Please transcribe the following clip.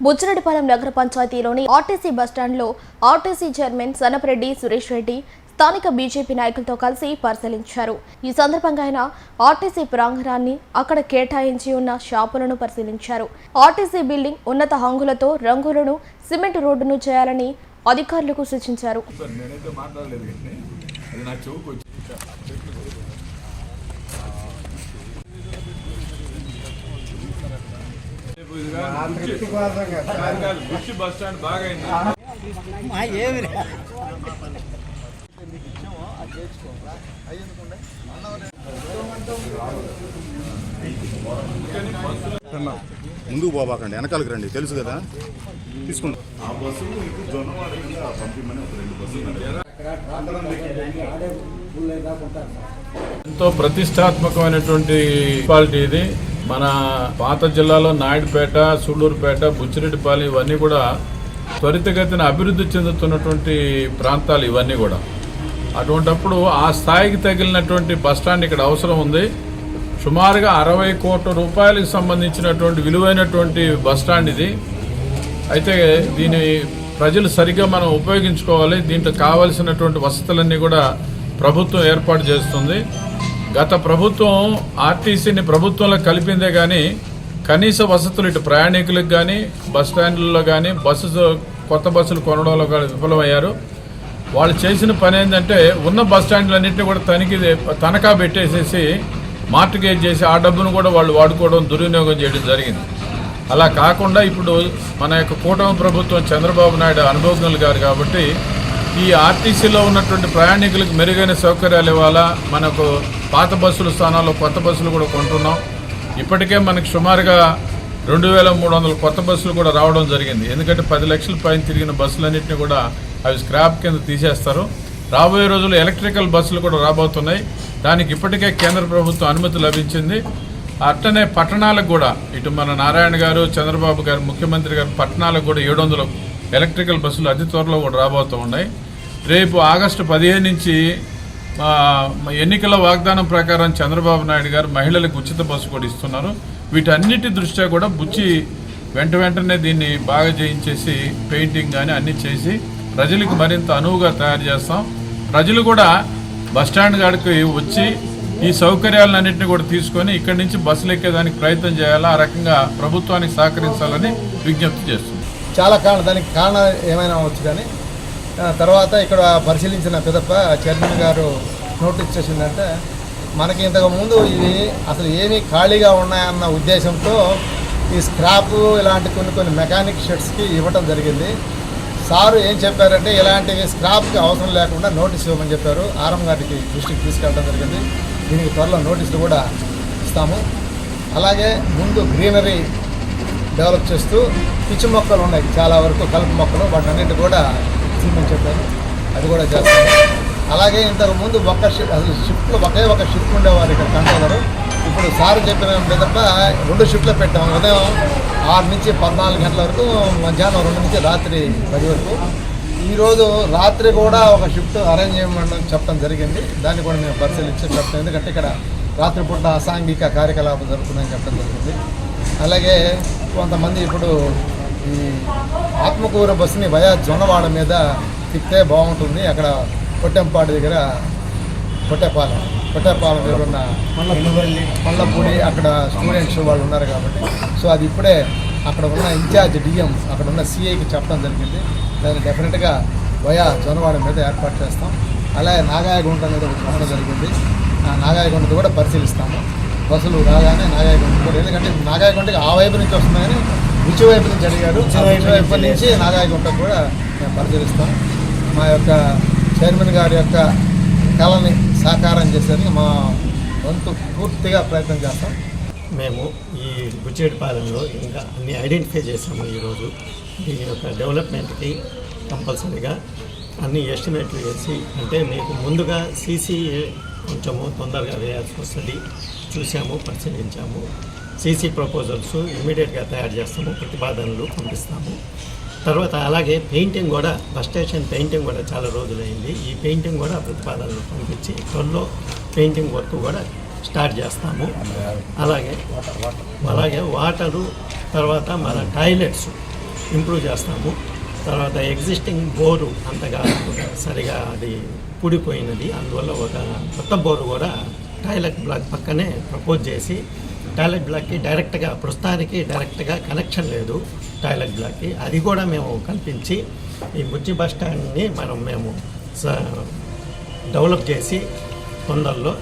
బుచ్చిరెడ్డిపాలెం నగర పంచాయతీలోని ఆర్టీసీ బస్టాండ్లో ఆర్టీసీ చైర్మన్ సనపరెడ్డి సురేష్ రెడ్డి స్థానిక బీజేపీ నాయకులతో కలిసి పరిశీలించారు. ఈ సందర్భంగా ఆయన ఆర్టీసీ ప్రాంగణాన్ని అక్కడ కేటాయించి ఉన్న షాపులను పరిశీలించారు. ఆర్టీసీ బిల్డింగ్ ఉన్నత హంగులతో రంగులను సిమెంట్ రోడ్డును చేయాలని అధికారులకు సూచించారు సార్ నేనైతే మాట్లాడలేదు కానీ అది నా చెవుకు వచ్చి రేపు ఇదిగా బుచ్చి- కాదు కాదు, బుచ్చి బస్ స్టాండ్ బాగా అయింది ముందుకు పోబాకండి వెనకాలకి రండి తెలుసు కదా? తీసుకుంటాం ఆ బస్సు జొన్నవాడ పంపిమని ఒక రెండు బస్సులు ఎంతో ప్రతిష్టాత్మకమైనటువంటి మున్సిపాలిటీ ఇది. మన పాత జిల్లాలో నాయుడుపేట సూళ్ళూరుపేట బుచ్చిరెడ్డిపాలెం ఇవన్నీ కూడా త్వరితగతిన అభివృద్ధి చెందుతున్నటువంటి ప్రాంతాలు ఇవన్నీ కూడా. అటువంటప్పుడు ఆ స్థాయికి తగిలినటువంటి బస్టాండ్ ఇక్కడ అవసరం ఉంది. సుమారుగా అరవై కోట్ల రూపాయలకు సంబంధించినటువంటి విలువైనటువంటి బస్టాండ్ ఇది. అయితే దీని ప్రజలు సరిగ్గా మనం ఉపయోగించుకోవాలి. దీంట్లో కావలసినటువంటి వసతులన్నీ కూడా ప్రభుత్వం ఏర్పాటు చేస్తుంది. గత ప్రభుత్వం ఆర్టీసీని ప్రభుత్వంలో కలిపిందే కానీ కనీస వసతులు ఇటు ప్రయాణికులకు కానీ బస్ స్టాండ్లలో కానీ బస్సు కొత్త బస్సులు కొనడంలో విఫలమయ్యారు. వాళ్ళు చేసిన పని ఏంటంటే ఉన్న బస్ స్టాండ్లన్నింటినీ కూడా తనిఖీ తనఖా పెట్టేసేసి మార్టిగేజ్ చేసి ఆ డబ్బును కూడా వాళ్ళు వాడుకోవడం దుర్వినియోగం చేయడం జరిగింది. అలా కాకుండా ఇప్పుడు మన యొక్క కూటమి ప్రభుత్వం చంద్రబాబు నాయుడు అనుభవజ్ఞులు గారు కాబట్టి ఈ ఆర్టీసీలో ఉన్నటువంటి ప్రయాణికులకు మెరుగైన సౌకర్యాలు ఇవ్వాలా? మనకు పాత బస్సుల స్థానాల్లో కొత్త బస్సులు కూడా కొంటున్నాం. ఇప్పటికే మనకు సుమారుగా రెండు వేల మూడు వందల కొత్త బస్సులు కూడా రావడం జరిగింది. ఎందుకంటే పది లక్షల పైన తిరిగిన బస్సులన్నింటినీ కూడా అవి స్క్రాప్ కింద తీసేస్తారు. రాబోయే రోజుల్లో ఎలక్ట్రికల్ బస్సులు కూడా రాబోతున్నాయి. దానికి ఇప్పటికే కేంద్ర ప్రభుత్వం అనుమతి లభించింది. అట్టనే పట్టణాలకు కూడా ఇటు మన నారాయణ గారు చంద్రబాబు గారు ముఖ్యమంత్రి గారు పట్టణాలకు కూడా ఏడు ఎలక్ట్రికల్ బస్సులు అతి త్వరలో కూడా రాబోతూ ఉన్నాయి. రేపు ఆగస్టు పదిహేను నుంచి ఎన్నికల వాగ్దానం ప్రకారం చంద్రబాబు నాయుడు గారు మహిళలకు ఉచిత బస్సు కూడా ఇస్తున్నారు. వీటన్నిటి దృష్ట్యా కూడా బుచ్చి వెంట వెంటనే దీన్ని బాగా చేయించేసి పెయింటింగ్ కానీ అన్ని చేసి ప్రజలకు మరింత అనువుగా తయారు చేస్తాం. ప్రజలు కూడా బస్టాండ్ కాడికి వచ్చి ఈ సౌకర్యాలన్నింటినీ కూడా తీసుకొని ఇక్కడి నుంచి బస్సులు ఎక్కేదానికి ప్రయత్నం చేయాలా ఆ రకంగా ప్రభుత్వానికి సహకరించాలని విజ్ఞప్తి చేస్తుంది చాలా కారణం దానికి కారణం ఏమైనా అవ్వచ్చు కానీ తర్వాత ఇక్కడ పరిశీలించిన పెదప్ప చైర్మన్ గారు నోటీస్ చేసిందంటే మనకి ఇంతకుముందు ఇవి అసలు ఏమీ ఖాళీగా ఉన్నాయన్న ఉద్దేశంతో ఈ స్క్రాప్ ఇలాంటి కొన్ని కొన్ని మెకానిక్ షెడ్స్కి ఇవ్వటం జరిగింది. సారు ఏం చెప్పారంటే ఇలాంటివి స్క్రాప్కి అవసరం లేకుండా నోటీస్ ఇవ్వమని చెప్పారు. ఆరం గారికి దృష్టికి తీసుకెళ్ళడం జరిగింది. దీనికి త్వరలో నోటీసులు కూడా ఇస్తాము. అలాగే ముందు గ్రీనరీ డెవలప్ చేస్తూ పిచ్చి మొక్కలు ఉన్నాయి. చాలా వరకు కలుపు మొక్కలు వాటన్నిటి కూడా తీయమని చెప్పారు. అది కూడా చేస్తాము. అలాగే ఇంతకు ముందు షిఫ్ట్ అసలు షిఫ్ట్లో ఒకే ఒక షిఫ్ట్ ఉండేవారు ఇక్కడ కంట్రోలర్. ఇప్పుడు సార్ చెప్పిన మీదప్ప రెండు షిఫ్ట్లు పెట్టాము ఉదయం ఆరు నుంచి పద్నాలుగు గంటల వరకు మధ్యాహ్నం రెండు నుంచి రాత్రి పది వరకు. ఈరోజు రాత్రి కూడా ఒక షిఫ్ట్ అరేంజ్ చేయమని చెప్పడం జరిగింది. దాన్ని కూడా మేము పరిశీలించి చెప్తాం. ఎందుకంటే ఇక్కడ రాత్రిపూట అసాంఘిక కార్యకలాపం జరుగుతుందని చెప్పడం జరిగింది. అలాగే కొంతమంది ఇప్పుడు ఈ ఆత్మకూర బస్సుని వయా జొన్నవాడ మీద తిప్పితే బాగుంటుంది. అక్కడ పొట్టెంపాడు దగ్గర పొట్టెపాలెం. పొట్టెపాలెం దగ్గర ఉన్న పళ్ళపూడి అక్కడ స్టూడెంట్స్ వాళ్ళు ఉన్నారు కాబట్టి. సో అది ఇప్పుడే అక్కడ ఉన్న ఇన్ఛార్జ్ డిఎం అక్కడ ఉన్న సిఐకి చెప్పడం జరిగింది. దాన్ని డెఫినెట్గా వయా జొన్నవాడ మీద ఏర్పాటు చేస్తాం. అలాగే నాగాయగుంట మీద ఒకటి రావడం జరిగింది. ఆ నాగాయగుంటది కూడా పరిశీలిస్తాము. బస్సులు రాగానే నాగాయగుంట కూడా ఎందుకంటే నాగాయగుంటకి ఆ వైపు నుంచి వస్తున్నాయని రుచి వైపు నుంచి అడిగారు ఆ రుచి వైపు నుంచి నాగాయగుంట కూడా మేము పరిశీలిస్తాం మా యొక్క చైర్మన్ గారి యొక్క కళని సాకారం చేసేందుకు మా వంతు పూర్తిగా ప్రయత్నం చేస్తాం. మేము ఈ బుచ్చేటిపాలెంలో ఇంకా అన్ని ఐడెంటిఫై చేసాము ఈరోజు. దీని యొక్క డెవలప్మెంట్కి కంపల్సరీగా అన్ని ఎస్టిమేట్లు వేసి అంటే మీకు ముందుగా సీసీ కొంచెము తొందరగా వేయాల్సి వస్తుంది. చూసాము పరిశీలించాము. సీసీ ప్రపోజల్స్ ఇమీడియట్గా తయారు చేస్తాము ప్రతిపాదనలు పంపిస్తాము. తర్వాత అలాగే పెయింటింగ్ కూడా బస్ స్టేషన్ పెయింటింగ్ కూడా చాలా రోజులైంది. ఈ పెయింటింగ్ కూడా ప్రతిపాదనలు పంపించి త్వరలో పెయింటింగ్ వర్క్ కూడా స్టార్ట్ చేస్తాము. అలాగే అలాగే వాటరు తర్వాత మన టాయిలెట్స్ ఇంప్రూవ్ చేస్తాము. తర్వాత ఎగ్జిస్టింగ్ బోరు అంతగా సరిగా అది పూడిపోయినది అందువల్ల ఒక కొత్త బోరు కూడా టాయిలెట్ బ్లాక్ పక్కనే ప్రపోజ్ చేసి టాయిలెట్ బ్లాక్కి డైరెక్ట్గా ప్రస్తుతానికి డైరెక్ట్గా కనెక్షన్ లేదు టాయిలెట్ బ్లాక్కి. అది కూడా మేము కల్పించి ఈ బుజ్జి బస్ స్టాండ్ని మనం మేము స- డెవలప్ చేసి తొందరలో